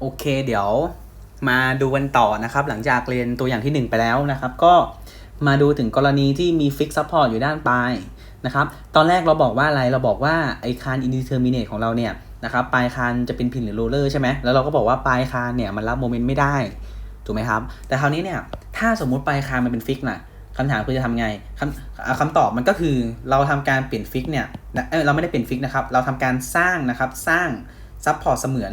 โอเค เดี๋ยวมาดูกันต่อนะครับ หลังจากเรียนตัวอย่างที่ 1 ไปแล้วนะครับ ก็มาดูถึงกรณีที่มีฟิกซัพพอร์ตอยู่ด้านปลายนะครับ ตอนแรกเราบอกว่าอะไรเราบอกว่าไอคานอินดิเทอร์มิเนตของเราเนี่ยนะครับปลายคานจะเป็นพินหรือโรเลอร์ใช่ไหมแล้วเราก็บอกว่าปลายคานเนี่ยมันรับโมเมนต์ไม่ได้ถูกไหมครับ แต่คราวนี้เนี่ยถ้าสมมุติปลายคานมันเป็นฟิกน่ะคำถามคือจะทำไงคำคำตอบมันก็คือเราทำการเปลี่ยนฟิกเนี่ยเอ้ยเราไม่ได้เปลี่ยนฟิกนะครับ เราทำการสร้างนะครับสร้างซัพพอร์ตเสมือน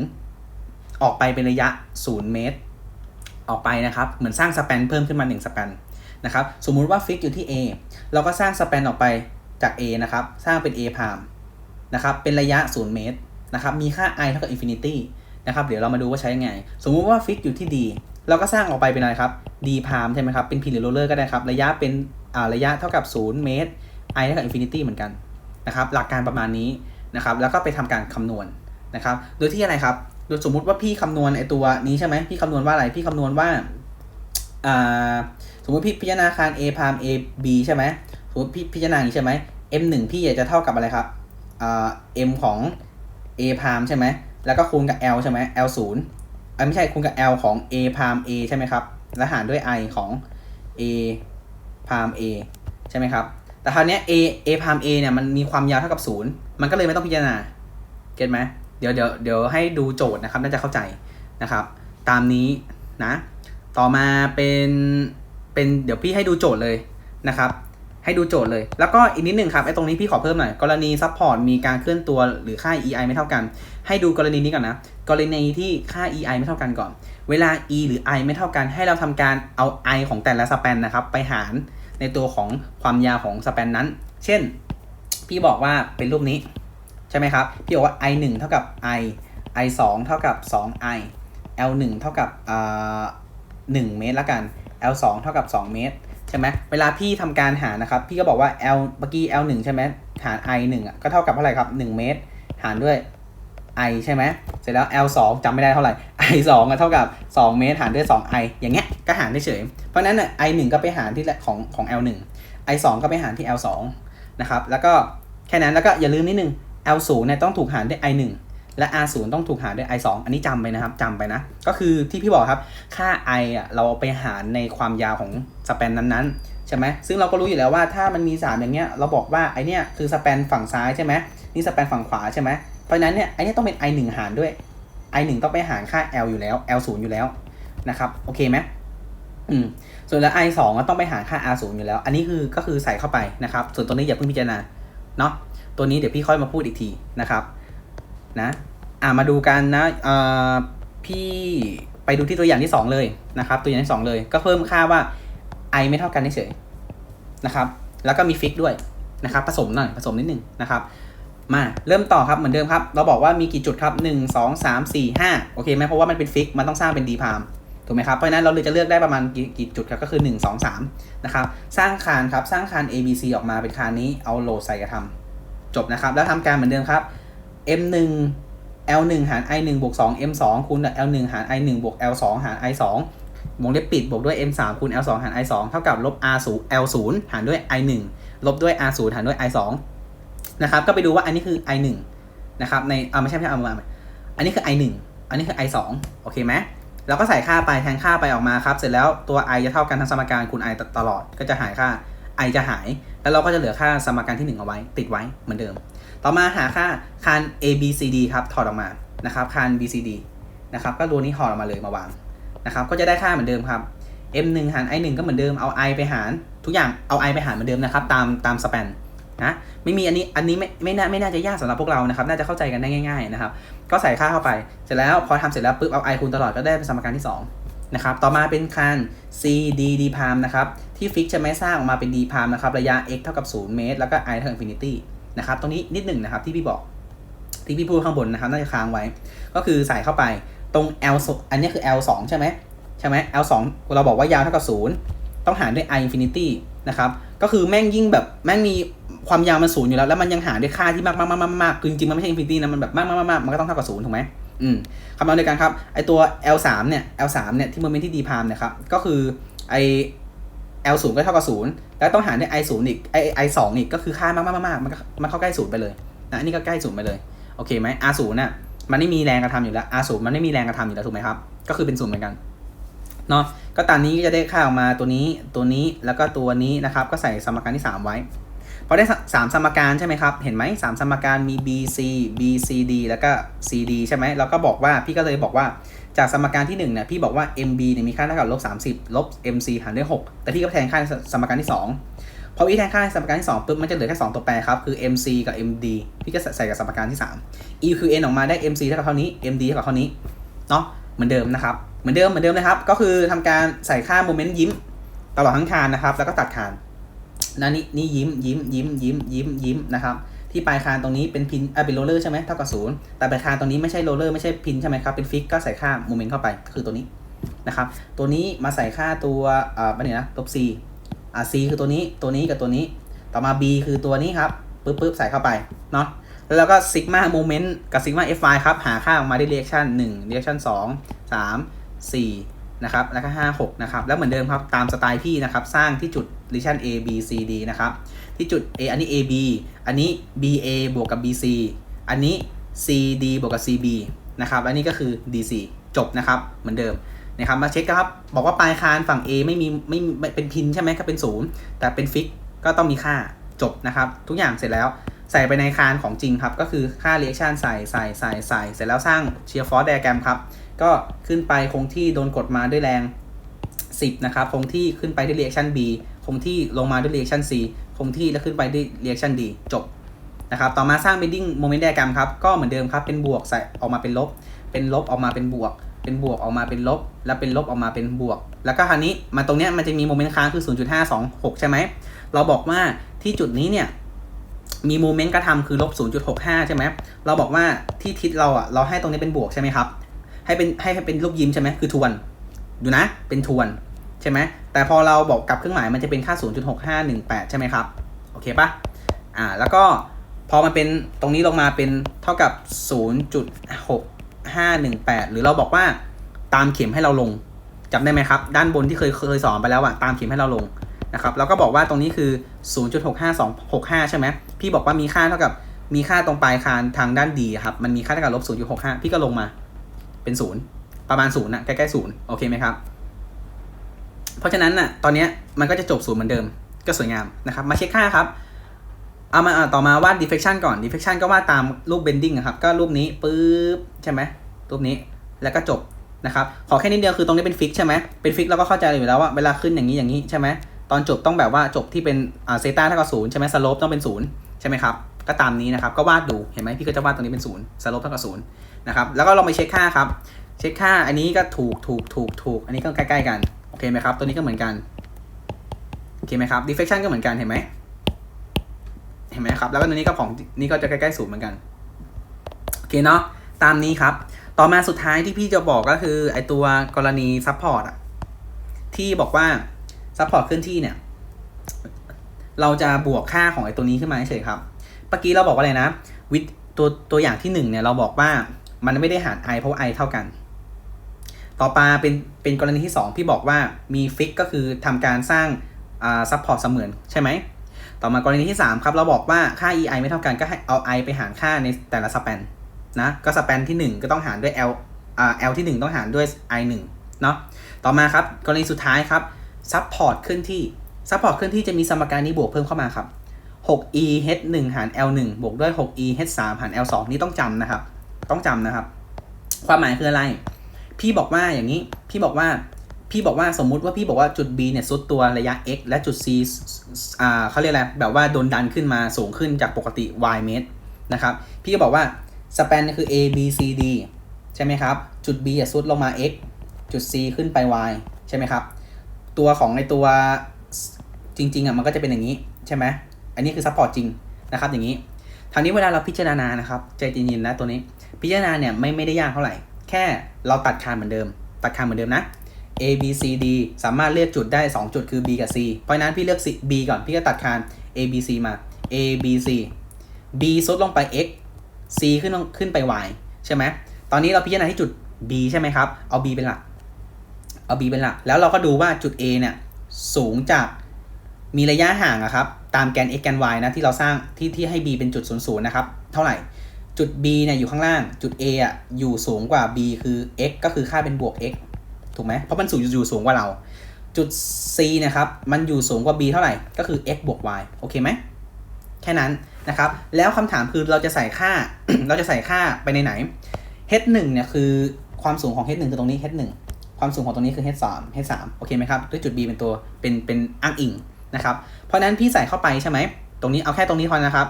ออกไปเป็นระยะ 0 เมตร ออกไปนะครับ เหมือนสร้างสแปนเพิ่มขึ้นมา 1 สแปนนะครับ สมมุติว่าฟิกอยู่ที่ A เราก็สร้างสแปนออกไปจาก A นะครับ สร้างเป็น A พามนะครับ เป็นระยะ 0 เมตรนะครับ มีค่า i เท่ากับ infinity นะครับ เดี๋ยวเรามาดูว่าใช้ยังไง สมมุติว่าฟิกอยู่ที่ D เราก็สร้างออกไปเป็นอะไรครับ D พามใช่ไหมครับ เป็น p หรือ roller ก็ได้ครับ ระยะเป็นอ่าระยะเท่ากับ 0 เมตร i เท่ากับ infinity เหมือนกันนะครับ หลักการประมาณนี้นะครับ แล้วก็ไปทำการคำนวณนะครับ โดยที่อะไรครับ โดยสมมุติว่าพี่คำนวณไอตัวนี้ใช่ไหมพี่คำนวณว่าอะไรพี่คำนวณว่าอ่าสมมติพี่พิจารณาคาร a พาม a b ใช่ไหมสมมติพี่พิจารณาอย่างนี้ใช่ไหม m หนึ่งพี่อยากจะเท่ากับอะไรครับอ่า m ของ a พามใช่ไหมแล้วก็คูณกับ l ใช่ไหม l ศูนย์อ่ไม่ใช่คูณกับ l ของ a พาม a ใช่ไหมครับแล้วหารด้วย i ของ a พาม a ใช่ไหมครับแต่คราวนี้ a a พาม a เนี่ยมันมีความยาวเท่ากับศูนย์มันก็เลยไม่ต้องพิจารณาเก็ตไหม เดี๋ยวเดี๋ยวเดี๋ยวให้ดูโจทย์นะครับน่าจะเข้าใจนะครับ ตามนี้นะ ต่อมาเป็นเป็นเดี๋ยวพี่ให้ดูโจทย์เลยนะครับ ให้ดูโจทย์เลย แล้วก็อีกนิดหนึ่งครับไอ้ตรงนี้พี่ขอเพิ่มหน่อย กรณีซัพพอร์ตมีการเคลื่อนตัวหรือค่า EI ไม่เท่ากัน ให้ดูกรณีนี้ก่อนนะ กรณีที่ค่า EI ไม่เท่ากันก่อน เวลา E หรือ I ไม่เท่ากัน ให้เราทำการเอา I ของแต่ละสแปนนะครับ ไปหารในตัวของความยาวของสแปนนั้น เช่น พี่บอกว่าเป็นรูปนี้ ใช่ไหมครับ พี่บอกว่า i 1เท่ากับ i i 2เท่ากับ 2i l 1เท่ากับอ่า1เมตรละกัน l 2เท่ากับ 2 เมตร ใช่ไหมเวลาพี่ทำการหารนะครับ พี่ก็บอกว่า l เมื่อกี้ l 1ใช่ไหมหาร i 1อะก็เท่ากับเท่าไหร่ครับ 1 เมตร หารด้วย i ใช่ไหมเสร็จแล้ว l 2จำไม่ได้เท่าไหร่ i 2อะเท่ากับ 2 เมตร หารด้วย 2i อย่างเงี้ยก็หารได้เฉย เพราะฉะนั้นอะ i 1ก็ไปหารที่ของของ l 1 i 2ก็ไปหารที่ l 2นะครับแล้วก็แค่นั้นแล้วก็อย่าลืมนิดนึง L 0เนี่ยต้องถูกหารด้วย I 1และ R 0ต้องถูกหารด้วย I 2อันนี้จำไปนะครับจำไปนะ ก็คือที่พี่บอกครับ ค่า I อะเราเอาไปหารในความยาวของสแปนนั้นๆ ใช่ไหมซึ่งเราก็รู้อยู่แล้วว่าถ้ามันมี 3 อย่างเงี้ย เราบอกว่าไอเนี้ยคือสแปนฝั่งซ้ายใช่ไหมนี่สแปนฝั่งขวาใช่ไหมเพราะนั้นเนี่ยไอเนี้ยต้องเป็น I 1หารด้วย I 1ต้องไปหารค่า L อยู่แล้ว L 0อยู่แล้วนะครับโอเคไหมอืมส่วนแล้ว I 2ก็ต้องไปหารค่า R 0อยู่แล้ว อันนี้คือก็คือใส่เข้าไปนะครับ ส่วนตัวนี้อย่าเพิ่งพิจารณาเนาะ ตัวนี้เดี๋ยวพี่ค่อยมาพูดอีกทีนะครับนะอ่ามาดูกันนะเอ่อพี่ไปดูที่ตัวอย่างที่ 2 เลยนะครับ ตัวอย่างที่ 2 เลย ก็เพิ่มค่าว่า i ไม่เท่ากันเฉยนะครับ แล้วก็มีฟิกด้วยนะครับ ผสมหน่อยผสมนิดหนึ่งนะครับ มาเริ่มต่อครับเหมือนเดิมครับ เราบอกว่ามีกี่จุดครับ 1 2 3 4 5 โอเคไหมเพราะว่ามันเป็นฟิกมันต้องสร้างเป็น d พามถูกไหมครับเพราะฉะนั้นเราเลยจะเลือกได้ประมาณกี่กี่จุดครับก็คือ 1 2 3 นะครับ สร้างคานครับสร้างคาน A B C ออกมาเป็นคานนี้เอาโหลดใส่กระทำ จบนะครับ แล้วทำการเหมือนเดิมครับ m 1 l 1 หาร i 1 บวก2 m 2 คูณกับ l 1 หาร i 1 บวก l 2 หาร i 2 วงเล็บปิดบวกด้วย m 3 คูณ l 2 หาร i 2 เท่ากับลบ r 0 l 0หารด้วย i 1 ลบด้วย r 0หารด้วย i 2 นะครับ ก็ไปดูว่าอันนี้คือ i 1 นะครับ ในอ่าไม่ใช่ไม่ใช่เอามาอันนี้คือ i 1 อันนี้คือ i 2 โอเคไหมเราก็ใส่ค่าไปแทนค่าไปออกมาครับ เสร็จแล้วตัว i จะเท่ากันทั้งสมการคูณ i ตลอด ก็จะหายค่า i จะหาย แล้วเราก็จะเหลือค่าสมการที่ 1 เอาไว้ ติดไว้เหมือนเดิม ต่อมาหาค่าคาน a b c d ครับถอดออกมานะครับคาน b c d นะครับก็ตัวนี้ถอดออกมาเลยมาวางนะครับก็จะได้ค่าเหมือนเดิมครับ m 1หาร i 1ก็เหมือนเดิมเอา i ไปหาร ทุกอย่างเอา i ไปหารเหมือนเดิมนะครับตามตามสแปนนะไม่มีอันนี้อันนี้ไม่ไม่น่าไม่น่าจะยากสำหรับพวกเรานะครับ น่าจะเข้าใจกันได้ง่าย ๆนะครับ ก็ใส่ค่าเข้าไปเสร็จแล้วพอทำเสร็จแล้วปุ๊บเอา i คูณตลอดก็ได้เป็นสมการที่ 2 นะครับต่อมาเป็นคาน c d d พามนะครับที่ฟิกจะไม่สร้างออกมาเป็น d พามนะครับระยะ x เท่ากับ 0 เมตร แล้วก็ i เท่ากับ infinity นะครับตรงนี้นิดหนึ่งนะครับที่พี่บอกที่พี่พูดข้างบนนะครับน่าจะค้างไว้ ก็คือใส่เข้าไปตรง L อันนี้คือ L 2ใช่ไหมใช่ไหม L 2เราบอกว่ายาวเท่ากับ 0 ต้องหารด้วย i infinity นะครับก็คือแม่งยิ่งแบบแม่งมีความยาวมันศูนย์อยู่แล้ว แล้วมันยังหารด้วยค่าที่มากมากมากมากคือจริงๆมันไม่ใช่ infinity นะมันแบบมากมากมากมันก็ต้องเท่ากับศูนย์ถูกไหม อืมคำนวณเด้วกันครับไอตัว L 3 เนี่ย L 3 เนี่ยที่โมเมนต์ที่ d พามนี่ยครับก็คือไอ L 0 ก็เท่ากับ0แล้วต้องหารด้วย i 0 อีกไอ i 2 อีกก็คือค่ามากมากมากมันมันเข้าใกล้ศูนย์ไปเลยนะอันนี้ก็ใกล้ศูนย์ไปเลยโอเคไหม R 0 น่ะมันไม่มีแรงกระทำอยู่แล้ว r ศูนย์มันไม่มีแรงกระทำอยู่แล้วถูกไหมครับก็คือเป็นศูนย์เหมือนกันเนาะก็ตามนี้ก็จะได้ค่าออกมาตัวนี้ตัวนี้แล้วก็ตัวนี้นะครับก็ใส่สมการที่ 3 ไว้ พอได้ 3 สมการใช่ไหมครับ เห็นไหมสามสมการมี b c b c d แล้วก็ c d ใช่ไหมแล้วก็บอกว่าพี่ก็เลยบอกว่าจากสมการที่1เนี่ยพี่บอกว่า mb เนี่ยมีค่าเท่ากับลบ30ลบ mc หารด้วย6แต่พี่ก็แทนค่าสมการที่ 2 พอพี่แทนค่าสมการที่2ปุ๊บมันจะเหลือแค่2ตัวแปรครับ คือ mc กับ md พี่ก็ใส่กับสมการที่ 3 e คือ n ออกมาได้ mc เท่ากับเท่านี้ md เท่ากับเท่านี้เนาะเหมือนเดิมนะครับ เหมือนเดิมเหมือนเดิมนะครับ ก็คือทำการใส่ค่าโมเมนต์ยิ้มตลอดทั้งคานนะครับ แล้วก็ตัดคาน นะนี่นี่ยิ้มยิ้มยิ้มยิ้มยิ้มยิ้มนะครับที่ปลายคานตรงนี้เป็นพินอ่าเป็นโรลเลอร์ใช่ไหมเท่ากับศูนย์แต่ปลายคานตรงนี้ไม่ใช่โรลเลอร์ไม่ใช่พินใช่ไหมครับเป็นฟิกก็ใส่ค่าโมเมนต์เข้าไปก็คือตัวนี้นะครับตัวนี้มาใส่ค่าตัวอ่าเป็นไงนะลบ c อ่า c คือตัวนี้ตัวนี้กับตัวนี้ ต่อมา b คือตัวนี้ครับปึ๊บปึ๊บใส่เข้าไปเนาะแล้วก็ซิกมาโมเมนต์กับซิกมา fy ครับหาค่าออกมาได้เรียกชัน1เรียกชัน2 3 4 นะครับแล้วก็ 5 6นะครับแล้วเหมือนเดิมครับตามสไตล์พี่นะครับสร้างที่จุด r e l a t i o n a b c d นะครับที่จุด a อันนี้ ab อันนี้ ba บวกกับ bc อันนี้ cd บวกกับ cb นะครับและนี่ก็คือ dc จบนะครับเหมือนเดิมนะครับมาเช็คครับบอกว่าปลายคานฝั่ง a ไม่มีไม่ไม่เป็นพินใช่ไหมก็เป็นศูนย์แต่เป็นฟิกก็ต้องมีค่าจบนะครับทุกอย่างเสร็จแล้วใส่ไปในคานของจริงครับก็คือค่าเรียกชันใส่ใส่ใส่ใส่เสร็จแล้วสร้างเชียร์ฟอร์ดไดอะแกรมครับ ก็ขึ้นไปคงที่โดนกดมาด้วยแรง 10 นะครับ คงที่ขึ้นไปด้วยเรียกชัน B คงที่ลงมาด้วยเรียกชัน C คงที่แล้วขึ้นไปด้วยเรียกชัน D จบนะครับ ต่อมาสร้าง bending moment diagram ครับ ก็เหมือนเดิมครับ เป็นบวกใส่ออกมาเป็นลบ เป็นลบออกมาเป็นบวก เป็นบวกออกมาเป็นลบ แล้วเป็นลบออกมาเป็นบวก แล้วก็คราวนี้มาตรงเนี้ยมันจะมีโมเมนต์ค้างคือ 0.526 ใช่ไหม เราบอกว่าที่จุดนี้เนี่ยมีโมเมนต์กระทำคือลบ0.65 ใช่ไหม เราบอกว่าที่ทิศเราอะเราให้ตรงนี้เป็นบวกใช่ไหมครับ ให้เป็นให้ให้เป็นรูปยิ้มใช่ไหมคือทวน ดูนะ เป็นทวนใช่ไหมแต่พอเราบอกกลับเครื่องหมายมันจะเป็นค่า 0.6518 ใช่ไหมครับ โอเคปะอ่า แล้วก็พอมันเป็นตรงนี้ลงมาเป็นเท่ากับ 0.6518 หรือเราบอกว่าตามเข็มให้เราลงจำได้ไหมครับ ด้านบนที่เคยเคยสอนไปแล้วอะตามเข็มให้เราลงนะครับ แล้วก็บอกว่าตรงนี้คือ 0.65265 ใช่ไหมพี่บอกว่ามีค่าเท่ากับมีค่าตรงปลายคานทางด้านดีครับ มันมีค่าเท่ากับลบ0.65 พี่ก็ลงมา เป็นศูนย์ประมาณศูนย์นะใกล้ๆศูนย์โอเคไหมครับ เพราะฉะนั้นน่ะตอนนี้มันก็จะจบศูนย์เหมือนเดิม ก็สวยงามนะครับ มาเช็คค่าครับเอามาต่อมาวาด deflection ก่อน deflection ก็วาดตามรูป bending อะครับ ก็รูปนี้ปึ๊บใช่ไหมรูปนี้แล้วก็จบนะครับขอแค่นิดเดียวคือตรงนี้เป็นฟิกใช่ไหมเป็นฟิกเราก็เข้าใจอยู่แล้วว่าเวลาขึ้นอย่างนี้อย่างนี้ใช่ไหมตอนจบต้องแบบว่าจบที่เป็นอ่าเซต้าเท่ากับศูนย์ใช่ไหมสโลปต้องเป็นศูนย์ใช่ไหมครับก็ตามนี้นะครับก็วาดดูเห็นไหมพี่ก็จะวาดตรงนี้เป็นศูนย์สโลปเท่ากับศูนย์ นะครับ แล้วก็ลองไปเช็คค่าครับ เช็คค่าอันนี้ก็ถูกถูกถูกถูกอันนี้ก็ใกล้ๆกันโอเคไหมครับ ตัวนี้ก็เหมือนกันโอเคไหมครับ deflection ก็เหมือนกันเห็นไหมเห็นไหมครับ แล้วก็ตัวนี้ก็ของนี่ก็จะใกล้ๆศูนย์เหมือนกันโอเคเนาะตามนี้ครับ ต่อมาสุดท้ายที่พี่จะบอกก็คือไอตัวกรณี support อะที่บอกว่า support เคลื่อนที่เนี่ย เราจะบวกค่าของไอตัวนี้ขึ้นมาเฉยครับเมื่อกี้เราบอกว่าอะไรนะ วิตัวตัวอย่างที่หนึ่งเนี่ยเราบอกว่า มันไม่ได้หาร i เพราะว่า i เท่ากัน ต่อมาเป็นเป็นกรณีที่2พี่บอกว่ามีฟิกก็คือทำการสร้างอ่าซัพพอร์ตเสมือนใช่ไหม ต่อมากรณีที่ 3 ครับ เราบอกว่าค่า ei ไม่เท่ากันก็ให้เอา i ไปหารค่าในแต่ละสแปนนะก็สแปนที่ 1 ก็ต้องหารด้วย l อ่า l ที่ 1 ต้องหารด้วย i 1เนาะต่อมาครับกรณีสุดท้ายครับซัพพอร์ตเคลื่อนที่ซัพพอร์ตเคลื่อนที่จะมีสมการนี้บวกเพิ่มเข้ามาครับ 6e h 1หาร l 1บวกด้วย 6e h 3หาร l 2นี่ต้องจำนะครับ ต้องจำนะครับ ความหมายคืออะไร พี่บอกว่าอย่างนี้ พี่บอกว่า พี่บอกว่าสมมุติว่าพี่บอกว่าจุด B เนี่ยซุดตัวระยะ x และจุด C อ่าเขาเรียกอะไร แบบว่าโดนดันขึ้นมาสูงขึ้นจากปกติ y เมตรนะครับ พี่ก็บอกว่าสเปนคือ a b c d ใช่ไหมครับ จุด B อะซุดลงมา x จุด C ขึ้นไป y ใช่ไหมครับ ตัวของในตัวจริงๆอะมันก็จะเป็นอย่างนี้ใช่ไหมอันนี้คือซัพพอร์ตจริงนะครับอย่างนี้ทางนี้เวลาเราพิจารณานะครับ ใจเย็นๆนะตัวนี้ พิจารณาเนี่ยไม่ไม่ได้ยากเท่าไหร่ แค่เราตัดคานเหมือนเดิม ตัดคานเหมือนเดิมนะ A B C D สามารถเลือกจุดได้ 2 จุดคือ B กับ C เพราะนั้นพี่เลือก C B ก่อนพี่ก็ตัดคาน A B C มา A B C B ซดลงไป x C ขึ้นลงขึ้นไป y ใช่ไหมตอนนี้เราพิจารณาที่จุด B ใช่ไหมครับ เอา B เป็นหลัก เอา B เป็นหลัก แล้วเราก็ดูว่าจุด A เนี่ยสูงจากมีระยะห่างอะครับ ตามแกน x แกน y นะที่เราสร้างที่ที่ให้ b เป็นจุด0 0นะครับ เท่าไหร่ จุด b เนี่ยอยู่ข้างล่าง จุด a อะอยู่สูงกว่า b คือ x ก็คือค่าเป็นบวก x ถูกไหมเพราะมันสูงอยู่สูงกว่าเรา จุด c นะครับมันอยู่สูงกว่า b เท่าไหร่ ก็คือ x บวก y โอเคไหมแค่นั้นนะครับ แล้วคำถามคือเราจะใส่ค่า เราจะใส่ค่าไปในไหน h 1เนี่ยคือความสูงของ h 1คือตรงนี้ h 1ความสูงของตรงนี้คือ h 3 h 3โอเคไหมครับด้วยจุด b เป็นตัวเป็นเป็นอ้างอิงนะครับ เพราะนั้นพี่ใส่เข้าไปใช่ไหม รงนี้เอาแค่ตรงนี้พอนะครับ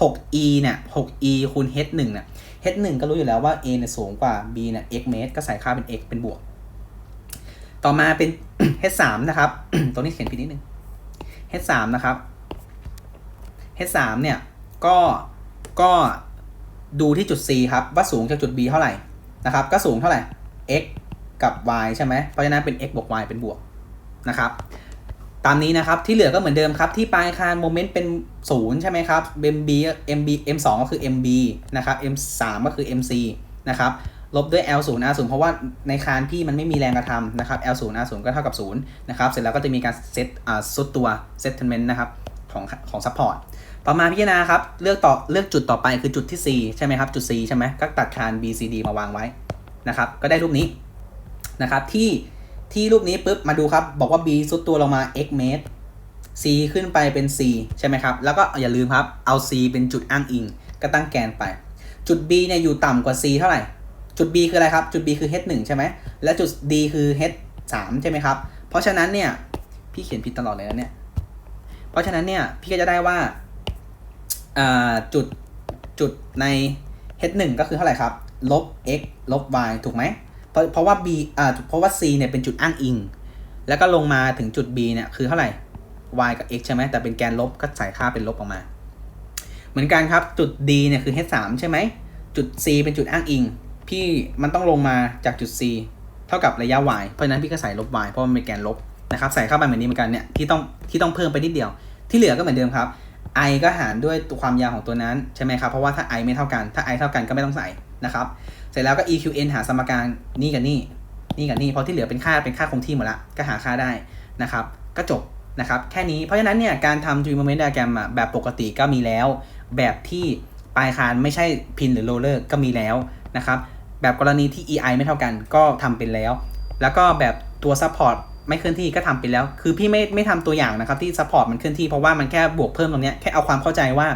6e เนี่ย 6e คูณ h 1เนี่ย h 1ก็รู้อยู่แล้วว่า a เนี่ยสูงกว่า b เนี่ย x เมตร ก็ใส่ค่าเป็น x เป็นบวก ต่อมาเป็น h 3นะครับ ตรงนี้เขียนผิดนิดนึง h 3นะครับ h 3เนี่ย ก็ ก็ดูที่จุด c ครับ ว่าสูงจากจุด b เท่าไหร่ นะครับ ก็สูงเท่าไหร่ x กับ y ใช่ไหมเพราะฉะนั้นเป็น x บวก y เป็นบวก นะครับ ตามนี้นะครับ ที่เหลือก็เหมือนเดิมครับ ที่ปลายคานโมเมนต์เป็นศูนย์ใช่ไหมครับ mb mb m 2 ก็คือ mb นะครับ m 3 ก็คือ mc นะครับลบด้วย l 0 r 0 เพราะว่าในคานพี่มันไม่มีแรงกระทำนะครับ l 0 r 0 ก็เท่ากับ 0 นะครับ เสร็จแล้วก็จะมีการเซตอ่าสุดตัว settlement นะครับ ของของ support ต่อมาพิจารณาครับ เลือกต่อเลือกจุดต่อไปคือจุดที่ C ใช่ไหมครับ จุด C ใช่ไหมก็ตัดคาน BCD มาวางไว้นะครับ ก็ได้รูปนี้นะครับที่ ที่รูปนี้ปุ๊บมาดูครับ บอกว่า B สุดตัวลงมา x เมตร C ขึ้นไปเป็น C ใช่ไหมครับ แล้วก็อย่าลืมครับ เอา C เป็นจุดอ้างอิง ก็ตั้งแกนไป จุด B เนี่ยอยู่ต่ำกว่า C เท่าไหร่ จุด B คืออะไรครับ จุด B คือ H 1ใช่ไหม และจุด D คือ H 3ใช่ไหมครับ เพราะฉะนั้นเนี่ย พี่เขียนผิดตลอดเลยนะเนี่ย เพราะฉะนั้นเนี่ย พี่ก็จะได้ว่าอ่าจุดจุดใน H 1ก็คือเท่าไหร่ครับ ลบ x ลบ y ถูกไหม เพราะเพราะว่า b อ่าเพราะว่า c เนี่ยเป็นจุดอ้างอิง แล้วก็ลงมาถึงจุด b เนี่ยคือเท่าไหร่ y กับ x ใช่ไหมแต่เป็นแกนลบก็ใส่ค่าเป็นลบออกมา เหมือนกันครับจุด d เนี่ยคือ h 3ใช่ไหมจุด c เป็นจุดอ้างอิง พี่มันต้องลงมาจากจุด c เท่ากับระยะ y เพราะฉะนั้นพี่ก็ใส่ลบ y เพราะมันเป็นแกนลบนะครับใส่เข้าไปเหมือนนี้เหมือนกันเนี่ยที่ต้องที่ต้องเพิ่มไปนิดเดียว ที่เหลือก็เหมือนเดิมครับ i ก็หารด้วยความยาวของตัวนั้นใช่ไหมครับเพราะว่าถ้า i ไม่เท่ากันถ้า i เท่ากันก็ไม่ต้องใส่ นะครับ เสร็จแล้วก็ eqn หาสมการนี่กับนี่ นี่กับนี่ เพราะที่เหลือเป็นค่าเป็นค่าคงที่หมดละ ก็หาค่าได้นะครับ ก็จบนะครับ แค่นี้ เพราะฉะนั้นเนี่ย การทำ tree moment diagram อะแบบปกติก็มีแล้ว แบบที่ปลายคานไม่ใช่พินหรือโรเลอร์ก็มีแล้วนะครับ แบบกรณีที่ ei ไม่เท่ากันก็ทำเป็นแล้ว แล้วก็แบบตัว support ไม่เคลื่อนที่ก็ทำไปแล้ว คือพี่ไม่ไม่ทำตัวอย่างนะครับที่ support มันเคลื่อนที่เพราะว่ามันแค่บวกเพิ่มตรงเนี้ยแค่เอาความเข้าใจว่า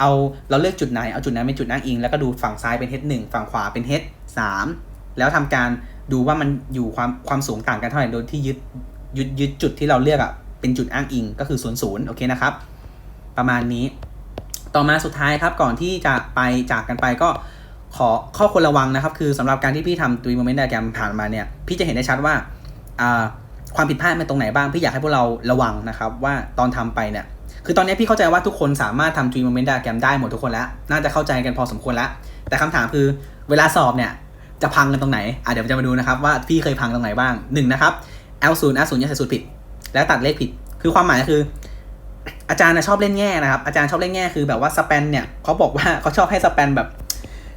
เอาเราเลือกจุดไหนเอาจุดนั้นเป็นจุดอ้างอิง แล้วก็ดูฝั่งซ้ายเป็น h 1ฝั่งขวาเป็น h 3แล้วทำการดูว่ามันอยู่ความความสูงต่างกันเท่าไหร่โดยที่ยึดยึดยึดจุดที่เราเลือกอะเป็นจุดอ้างอิงก็คือ0 0โอเคนะครับ ประมาณนี้ ต่อมาสุดท้ายครับก่อนที่จะไปจากกันไปก็ขอข้อควรระวังนะครับ คือสำหรับการที่พี่ทำตัวโมเมนต์ไดอะแกรมผ่านมาเนี่ย พี่จะเห็นได้ชัดว่าอ่า ความผิดพลาดเป็นตรงไหนบ้างพี่อยากให้พวกเราระวังนะครับ ว่าตอนทำไปเนี่ยคือตอนนี้พี่เข้าใจว่าทุกคนสามารถทำ Dream Moment Diagram ได้หมดทุกคนแล้ว น่าจะเข้าใจกันพอสมควรแล้ว แต่คำถามคือเวลาสอบเนี่ยจะพังกันตรงไหนอะเดี๋ยวจะมาดูนะครับว่าพี่เคยพังตรงไหนบ้างหนึ่งนะครับ L 0 R 0อย่าใส่สูตรผิด แล้วตัดเลขผิด คือความหมายคือ อาจารย์ชอบเล่นแง่นะครับ อาจารย์ชอบเล่นแง่คือแบบว่าสแปนเนี่ยเขาบอกว่าเขาชอบให้สแปนแบบ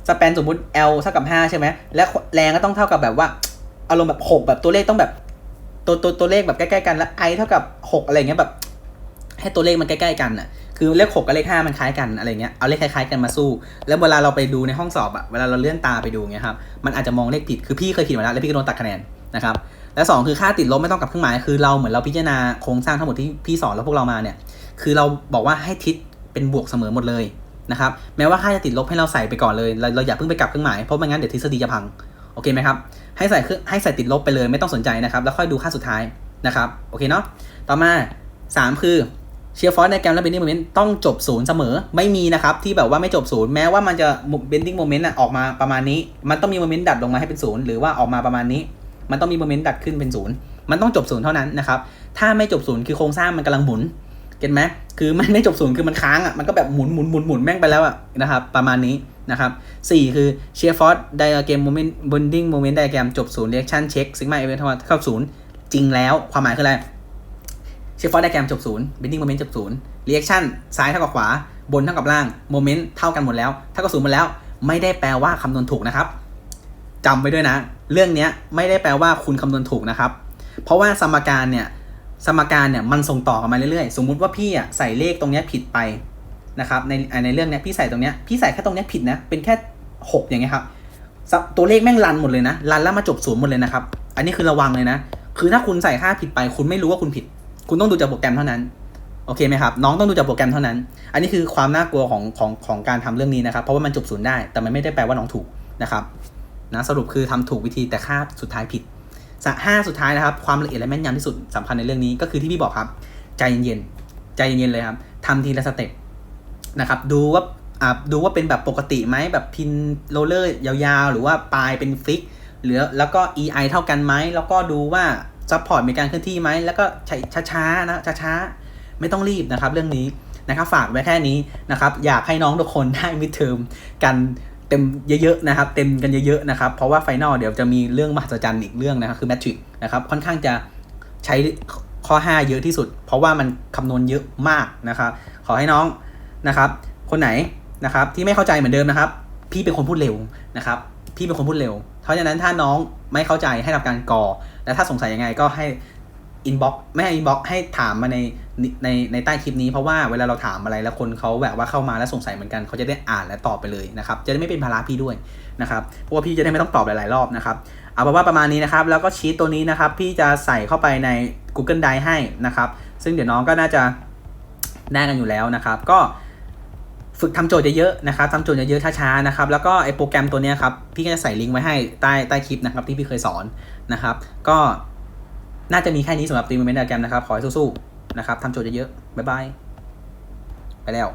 สแปนสมมุติ L เท่ากับ5ใช่ไหมและแรงก็ต้องเท่ากับแบบว่าอารมณ์แบบ6แบบตัวเลขต้องแบบ ตัวตัวตัวเลขแบบใกล้ๆกันแล้ว i เท่ากับ 6 อะไรเงี้ยแบบ ให้ตัวเลขมันใกล้ๆกันอะคือเลข6กับเลข5มันคล้ายกันอะไรเงี้ย เอาเลขคล้ายๆกันมาสู้ แล้วเวลาเราไปดูในห้องสอบอะเวลาเราเลื่อนตาไปดูเงี้ยครับ มันอาจจะมองเลขผิด คือพี่เคยผิดมาแล้วแล้วพี่ก็โดนตัดคะแนนนะครับ และสองคือค่าติดลบไม่ต้องกับเครื่องหมาย คือเราเหมือนเราพิจารณาโครงสร้างทั้งหมดที่พี่สอนแล้วพวกเรามาเนี่ย คือเราบอกว่าให้ทิศเป็นบวกเสมอหมดเลยนะครับ แม้ว่าค่าจะติดลบให้เราใส่ไปก่อนเลย เราเราอย่าเพิ่งไปกลับเครื่องหมาย เพราะไม่งั้นเดี๋ยวทฤษฎีจะพัง โอเคไหมครับ ให้ใส่เครื่องให้ใส่ติดลบไปเลยไม่ต้องสนใจนะครับ แล้วค่อยดูค่าสุดท้ายนะครับโอเคเนาะต่อมา 3 คือเชียร์ฟอสในแกรมและเบนดิ้งโมเมนต์ต้องจบศูนย์เสมอไม่มีนะครับ ที่แบบว่าไม่จบศูนย์แม้ว่ามันจะเบนดิ้งโมเมนต์ออกมาประมาณนี้ มันต้องมีโมเมนต์ดัดลงมาให้เป็นศูนย์หรือว่าออกมาประมาณนี้ มันต้องมีโมเมนต์ดัดขึ้นเป็นศูนย์มันต้องจบศูนย์เท่านั้นนะครับถ้าไม่จบศูนย์คือโครงสร้างมันกำลังหมุนเก็ตไหมคือมันไม่จบศูนย์คือมันค้างอะมันก็แบบหมุนหมุนหมุนหมุนแม่งไปแล้วอะนะครับประมาณนี้ นะครับสี่คือเชียร์ฟอร์ดไดอะแกรมโมเมนต์บนดิ้งโมเมนต์ไดอะแกรมจบศูนย์เรียกชันเช็คซิกมาเอเวนต์เท่าศูนย์จริงแล้วความหมายคืออะไรเชียร์ฟอร์ดไดอะแกรมจบศูนย์บนดิ้งโมเมนต์จบศูนย์เรียกชันซ้ายเท่ากับขวาบนเท่ากับล่างโมเมนต์เท่ากันหมดแล้วเท่ากับศูนย์หมดแล้ว ไม่ได้แปลว่าคำนวณถูกนะครับจำไว้ด้วยนะ เรื่องนี้ไม่ได้แปลว่าคุณคำนวณถูกนะครับ เพราะว่าสมการเนี่ยสมการเนี่ยมันส่งต่อกันมาเรื่อยๆ สมมุติว่าพี่อะใส่เลขตรงนี้ผิดไป นะครับในในเรื่องเนี้ยพี่ใส่ตรงเนี้ยพี่ใส่แค่ตรงเนี้ยผิดนะเป็นแค่หกอย่างเงี้ยครับตัวเลขแม่งรันหมดเลยนะรันแล้วมาจบศูนย์หมดเลยนะครับอันนี้คือระวังเลยนะ คือถ้าคุณใส่ค่าผิดไป คุณไม่รู้ว่าคุณผิด คุณต้องดูจากโปรแกรมเท่านั้นโอเคไหมครับน้องต้องดูจากโปรแกรมเท่านั้น อันนี้คือความน่ากลัวของของของการทำเรื่องนี้นะครับ เพราะว่ามันจบศูนย์ได้ แต่มันไม่ได้แปลว่าน้องถูกนะครับนะสรุปคือทำถูกวิธีแต่ค่าสุดท้ายผิดสห้าสุดท้ายนะครับ ความละเอียดและแม่นยำที่สุดสำคัญในเรื่องนี้ก็คือที่พี่บอกครับ ใจเย็นๆใจเย็นๆเลยครับทำทีละสเต็ป นะครับดูว่าอ่าดูว่าเป็นแบบปกติไหมแบบพินโรเลอร์ยาวๆ หรือว่าปลายเป็นฟิกหรือแล้วก็ EI เท่ากันไหมแล้วก็ดูว่าซัพพอร์ตมีการเคลื่อนที่ไหมแล้วก็ใช้ช้าๆนะช้าๆไม่ต้องรีบนะครับเรื่องนี้นะครับฝากไว้แค่นี้นะครับอยากให้น้องทุกคนได้มิดเทอมกันเต็มเยอะๆนะครับเต็มกันเยอะๆนะครับเพราะว่าไฟนอลเดี๋ยวจะมีเรื่องมหัศจรรย์อีกเรื่องนะครับคือแมทริกนะครับค่อนข้างจะใช้ข้อ 5 เยอะที่สุด เพราะว่ามันคำนวณเยอะมากนะครับขอให้น้อง นะครับ คนไหนนะครับที่ไม่เข้าใจเหมือนเดิมนะครับ พี่เป็นคนพูดเร็วนะครับ พี่เป็นคนพูดเร็ว เพราะฉะนั้นถ้าน้องไม่เข้าใจให้ทำการกอ และถ้าสงสัยยังไงก็ให้อินบ็อกไม่ให้อินบ็อกให้ถามมาในในในใต้คลิปนี้เพราะว่าเวลาเราถามอะไรแล้วคนเขาแบบว่าเข้ามาแล้วสงสัยเหมือนกันเขาจะได้อ่านและตอบไปเลยนะครับ จะได้ไม่เป็นภาระพี่ด้วยนะครับเพราะว่าพี่จะได้ไม่ต้องตอบหลาย ๆ รอบนะครับเอาเป็นว่าประมาณนี้นะครับ แล้วก็ชีตตัวนี้นะครับ พี่จะใส่เข้าไปใน Google Drive ให้นะครับ ซึ่งเดี๋ยวน้องก็น่าจะได้กันอยู่แล้วนะครับ ก็ ฝึกทำโจทย์เยอะๆนะครับทำโจทย์เยอะๆช้าๆนะครับแล้วก็ไอโปรแกรมตัวนี้ครับพี่ก็จะใส่ลิงก์ไว้ให้ใต้ใต้คลิปนะครับที่พี่เคยสอนนะครับ ก็น่าจะมีแค่นี้สำหรับตีมเมนต์ดแกรมนะครับ ขอให้สู้ๆนะครับทำโจทย์เยอะๆบ๊ายบาย ไปแล้ว